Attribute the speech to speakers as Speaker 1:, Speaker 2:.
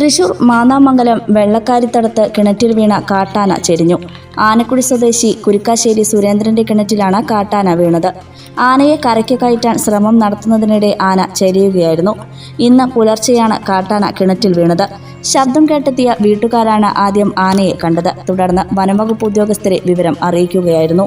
Speaker 1: തൃശൂർ മാന്നാമംഗലം വെള്ളക്കാരിത്തടത്ത് കിണറ്റിൽ വീണ കാട്ടാന ചെരിഞ്ഞു. ആനക്കുടി സ്വദേശി കുരുക്കാശ്ശേരി സുരേന്ദ്രന്റെ കിണറ്റിലാണ് കാട്ടാന വീണത്. ആനയെ കരയ്ക്ക് കയറ്റാൻ ശ്രമം നടത്തുന്നതിനിടെ ആന ചെരിയുകയായിരുന്നു. ഇന്ന് പുലർച്ചെയാണ് കാട്ടാന കിണറ്റിൽ വീണത്. ശബ്ദം കേട്ടെത്തിയ വീട്ടുകാരാണ് ആദ്യം ആനയെ കണ്ടത്. തുടർന്ന് വനംവകുപ്പ് ഉദ്യോഗസ്ഥരെ വിവരം അറിയിക്കുകയായിരുന്നു.